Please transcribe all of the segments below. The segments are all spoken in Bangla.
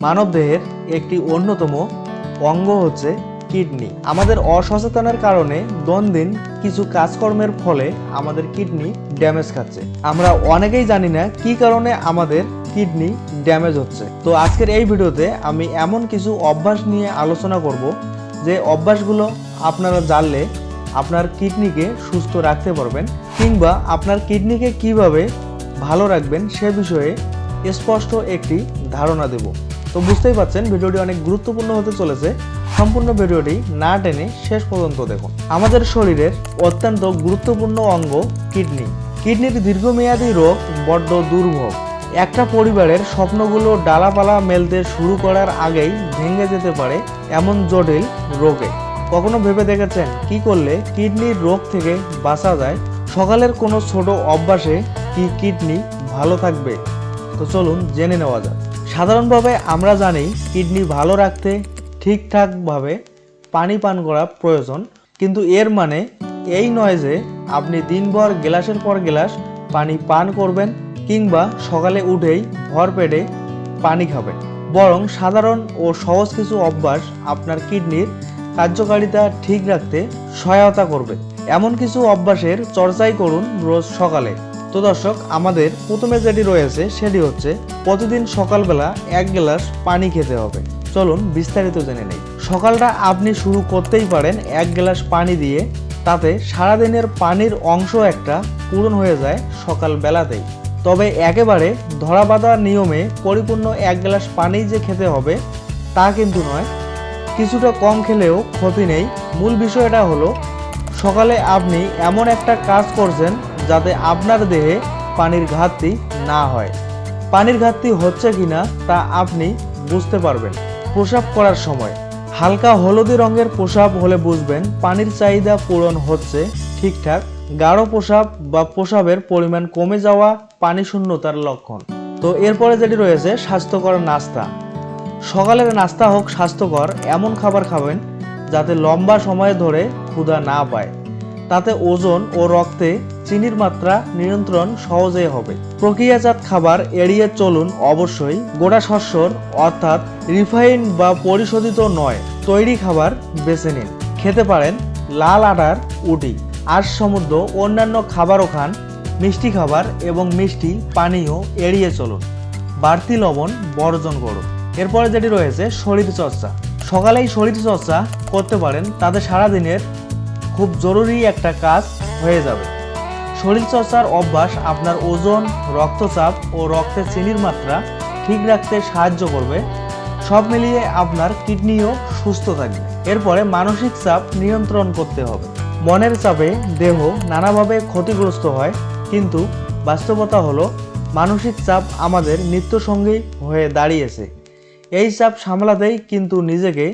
মানবদেহের একটি অন্যতম অঙ্গ হচ্ছে কিডনি। আমাদের অসচেতনের কারণে দৈনন্দিন কিছু কাজকর্মের ফলে আমাদের কিডনি ড্যামেজ খাচ্ছে। আমরা অনেকেই জানি না কি কারণে আমাদের কিডনি ড্যামেজ হচ্ছে। তো আজকের এই ভিডিওতে আমি এমন কিছু অভ্যাস নিয়ে আলোচনা করব যে অভ্যাসগুলো আপনারা জানলে আপনার কিডনিকে সুস্থ রাখতে পারবেন কিংবা আপনার কিডনিকে কীভাবে ভালো রাখবেন সে বিষয়ে স্পষ্ট একটি ধারণা দেব। তো বুঝতেই পাচ্ছেন, ভিডিওটি অনেক গুরুত্বপূর্ণ হতে চলেছে। সম্পূর্ণ ভিডিওটি না টেনে শেষ পর্যন্ত দেখুন। আমাদের শরীরের অত্যন্ত গুরুত্বপূর্ণ অঙ্গ কিডনি। কিডনির দীর্ঘমেয়াদী রোগ বড্ড দুর্ভোগ। একটা পরিবারের স্বপ্নগুলো ডালাপালা মেলতে শুরু করার আগেই ভেঙে যেতে পারে এমন জটিল রোগে। কখনো ভেবে দেখেছেন কি করলে কিডনির রোগ থেকে বাঁচা যায়? সকালের কোনো ছোট অভ্যাসে কি কিডনি ভালো থাকবে? তো চলুন জেনে নেওয়া যাক। সাধারণভাবে আমরা জানি কিডনি ভালো রাখতে ঠিকঠাকভাবে পানি পান করা প্রয়োজন, কিন্তু এর মানে এই নয় যে আপনি দিনভর গ্লাসের পর গ্লাস পানি পান করবেন কিংবা সকালে উঠেই ভর পেটে পানি খাবেন। বরং সাধারণ ও সহজ কিছু অভ্যাস আপনার কিডনির কার্যকারিতা ঠিক রাখতে সহায়তা করবে। এমন কিছু অভ্যাসের চর্চাই করুন রোজ সকালে। তো দর্শক, আমাদের প্রথমে যেটি রয়েছে সেটি হচ্ছে প্রতিদিন সকালবেলা এক গ্লাস পানি খেতে হবে। চলুন বিস্তারিত জেনে নেই। সকালটা আপনি শুরু করতেই পারেন এক গ্লাস পানি দিয়ে, তাতে সারাদিনের পানির অংশ একটা পূরণ হয়ে যায় সকালবেলাতেই। তবে একেবারে ধরা বাঁধা নিয়মে পরিপূর্ণ এক গ্লাস পানি যে খেতে হবে, তা কিন্তু নয়। কিছুটা কম খেলেও ক্ষতি নেই। মূল বিষয়টা হলো, সকালে আপনি এমন একটা কাজ করছেন যাতে আপনার দেহে পানির ঘাটতি না হয়। পানির ঘাটতি হচ্ছে কিনা তা আপনি বুঝতে পারবেন। প্রসাব করার সময় হালকা হলুদি রঙের প্রসাব হলে বুঝবেন পানির চাহিদা পূরণ হচ্ছে ঠিকঠাক। গাঢ় প্রসাব বা প্রসাবের পরিমাণ কমে যাওয়া পানি শূন্যতার লক্ষণ। তো এরপরে যেটি রয়েছে, স্বাস্থ্যকর নাস্তা। সকালের নাস্তা হোক স্বাস্থ্যকর, এমন খাবার খাবেন যাতে লম্বা সময় ধরে ক্ষুধা না পায়। তাতে ওজন ও রক্তে চিনির মাত্রা নিয়ন্ত্রণ সহজেই হবে। প্রক্রিয়াজাত খাবার এড়িয়ে চলুন অবশ্যই। গোড়া শস্যর, অর্থাৎ রিফাইন বা পরিশোধিত নয়, তৈরি খাবার বেছে নিন। খেতে পারেন লাল আটার উটি আজ সমুদ্র অন্যান্য খাবারও খান। মিষ্টি খাবার এবং মিষ্টি পানীয় এড়িয়ে চলুন। বাড়তি লবণ বর্জন করুন। এরপরে যেটি রয়েছে, শরীর চর্চা। সকালেই শরীর চর্চা করতে পারেন, তাতে সারাদিনের খুব জরুরি একটা কাজ হয়ে যাবে। শরীরচর্চার অভ্যাস আপনার ওজন, রক্তচাপ ও রক্তে চিনির মাত্রা ঠিক রাখতে সাহায্য করবে। সব মিলিয়ে আপনার কিডনিও সুস্থ থাকবে। এরপরে মানসিক চাপ নিয়ন্ত্রণ করতে হবে। মনের চাপে দেহ নানাভাবে ক্ষতিগ্রস্ত হয়, কিন্তু বাস্তবতা হলো মানসিক চাপ আমাদের নিত্যসঙ্গী হয়ে দাঁড়িয়েছে। এই চাপ সামলাতেই কিন্তু নিজেকে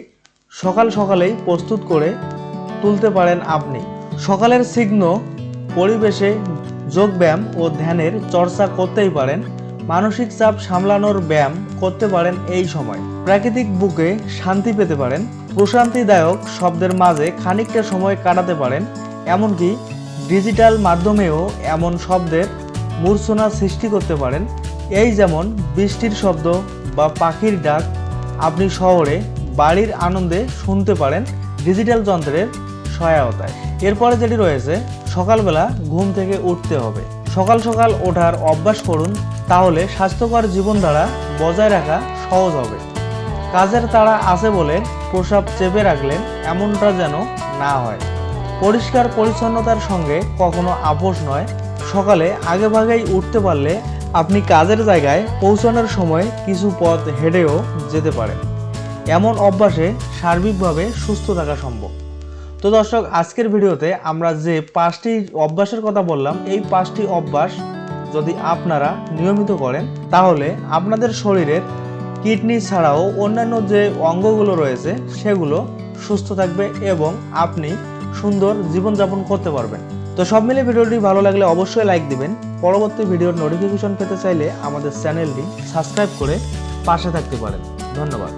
সকাল সকালেই প্রস্তুত করে তুলতে পারেন আপনি। সকালের সিগ্ন পরিবেশে যোগব্যায়াম ও ধ্যানের চর্চা করতেই পারেন, মানসিক চাপ সামলানোর ব্যায়াম করতে পারেন এই সময়। প্রাকৃতিক বুকে শান্তি পেতে পারেন, প্রশান্তিদায়ক শব্দের মাঝে খানিকটা সময় কাটাতে পারেন, এমনকি ডিজিটাল মাধ্যমেও এমন শব্দের মূর্ছনা সৃষ্টি করতে পারেন। এই যেমন বৃষ্টির শব্দ বা পাখির ডাক আপনি শহরে বাড়ির আনন্দে শুনতে পারেন ডিজিটাল যন্ত্রের সহায়তায়। এরপরে যেটি রয়েছে সকালবেলা ঘুম থেকে উঠতে হবে। সকাল সকাল ওঠার অভ্যাস করুন, তাহলে স্বাস্থ্যকর জীবনধারা বজায় রাখা সহজ হবে। কাজের তাড়া আছে বলে প্রসাব চেপে রাখলেন এমনটা যেন না হয়। পরিষ্কার পরিচ্ছন্নতার সঙ্গে কখনো আপোষ নয়। সকালে আগেভাগেই উঠতে পারলে আপনি কাজের জায়গায় পৌঁছানোর সময় কিছু পথ হেঁটেও যেতে পারেন। এমন অভ্যাসে সার্বিকভাবে সুস্থ থাকা সম্ভব। তো দর্শক, আজকের ভিডিওতে আমরা যে পাঁচটি অভ্যাসের কথা বললাম, এই পাঁচটি অভ্যাস যদি আপনারা নিয়মিত করেন, তাহলে আপনাদের শরীরের কিডনি ছাড়াও অন্যান্য যে অঙ্গগুলো রয়েছে, সেগুলো সুস্থ থাকবে এবং আপনি সুন্দর জীবনযাপন করতে পারবেন। তো সব মিলে ভিডিওটি ভালো লাগলে অবশ্যই লাইক দিবেন। পরবর্তী ভিডিওর নোটিফিকেশন পেতে চাইলে আমাদের চ্যানেলটি সাবস্ক্রাইব করে পাশে থাকতে পারেন। ধন্যবাদ।